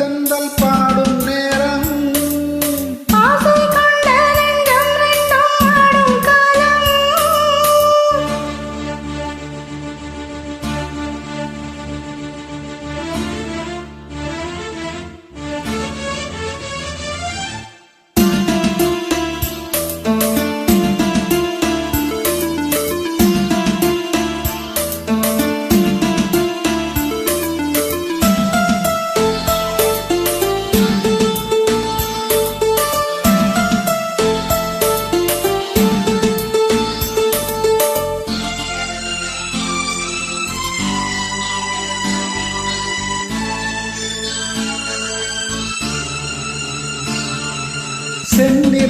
மாலை தென்றல்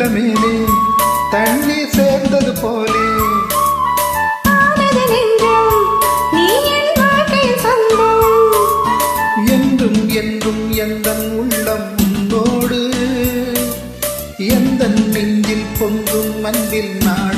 செந்நிலமேலே தண்ணீர் சேர்ந்தது போலே. என்றும் என்றும் எந்தன் உள்ளம் உன்னோடு. எந்த நெஞ்சில் பொங்கும் அன்பில் நாடு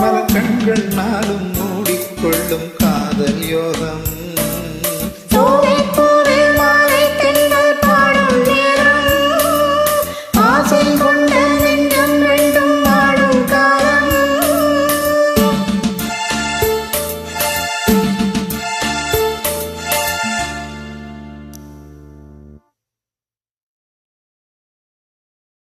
மலர் கண்கள் நாளும் மூடிக்கொள்ளும் காதல் யோகம்.